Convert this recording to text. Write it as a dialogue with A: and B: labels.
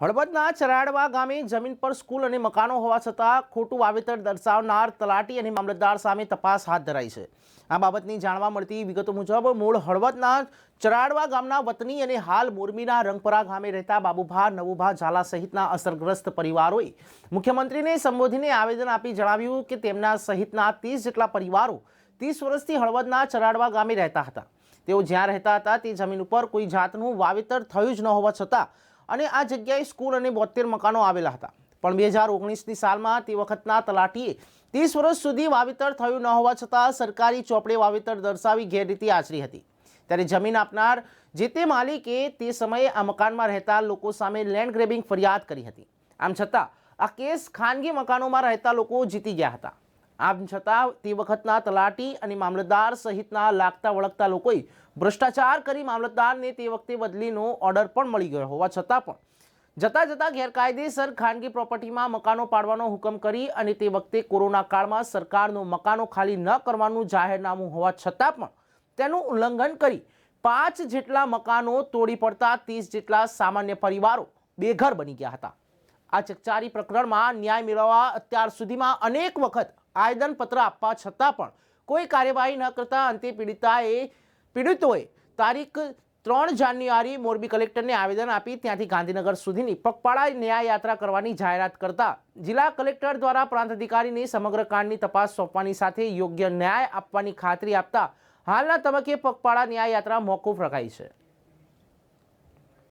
A: હળવદના ચરાડવા ગામે જમીન પર સ્કૂલ અને મકાનો હોવા છતાં ખોટું વાવેતર દર્શાવનાર તલાટી અને મામલતદાર સામે તપાસ હાથ ધરાઈ છે. આ બાબતની જાણવા મળતી વિગતો મુજબ મૂળ હળવદના ચરાડવા ગામના વતની અને હાલ મોરબીના રંગપરા ગામે રહેતા બાબુભા, નવુભા ઝાલા સહિતના અસરગ્રસ્ત પરિવારોએ મુખ્યમંત્રીને સંબોધીને આવેદન આપી જણાવ્યું કે તેમના સહિતના ત્રીસ જેટલા પરિવારો ત્રીસ વર્ષથી હળવદના ચરાડવા ગામે રહેતા હતા. તેઓ જ્યાં રહેતા હતા તે જમીન ઉપર કોઈ જાતનું વાવેતર થયું જ ન હોવા છતાં અને આ જગ્યાએ સ્કૂલ અને બોતેર મકાનો આવેલા હતા. પણ બે હજાર ઓગણીસની સાલમાં તે વખતના તલાટીએ ત્રીસ વર્ષ સુધી વાવેતર થયું ન હોવા છતાં સરકારી ચોપડે વાવેતર દર્શાવી ગેરરીતિ આચરી હતી. ત્યારે જમીન આપનાર જે તે માલિકે તે સમયે આ મકાનમાં રહેતા લોકો સામે લેન્ડ ગ્રેબિંગ ફરિયાદ કરી હતી. આમ છતાં આ કેસ ખાનગી મકાનોમાં રહેતા લોકો જીતી ગયા હતા. આમ છતાં તે વખતના તલાટી અને મામલતદાર સહિતના લાગતા વળગતા લોકોએ ભ્રષ્ટાચાર કરી મામલતદારને તે વખતે બદલીનો ઓર્ડર પણ મળી ગયો હોવા છતાં પણ. જતા જતા ગેરકાયદેસર ખાનગી પ્રોપર્ટીમાં મકાનો પાડવાનો હુકમ કરી અને તે વખતે કોરોના કાળમાં સરકારનું મકાનો ખાલી ન કરવાનું જાહેરનામું હોવા છતાં પણ તેનું ઉલ્લંઘન કરી પાંચ જેટલા મકાનો તોડી પડતા ત્રીસ જેટલા સામાન્ય પરિવારો બેઘર બની ગયા હતા. આ ચકચારી પ્રકરણમાં ન્યાય મેળવવા અત્યાર સુધીમાં અનેક વખત આવેદનપત્ર આપવા છતાં પણ કોઈ કાર્યવાહી ન કરતા અંતે પીડિતાએ, પીડિતોએ તારીખ ત્રણ જાન્યુઆરી મોરબી કલેક્ટરને આવેદન આપી ત્યાંથી ગાંધીનગર સુધીની પગપાળા ન્યાય યાત્રા કરવાની જાહેરાત કરતા. જિલ્લા કલેક્ટર દ્વારા પ્રાંત અધિકારીને સમગ્ર કાંડની તપાસ સોંપવાની સાથે યોગ્ય ન્યાય આપવાની ખાતરી આપતા હાલના તબક્કે પગપાળા ન્યાય યાત્રા મોકૂફ રખાઈ છે.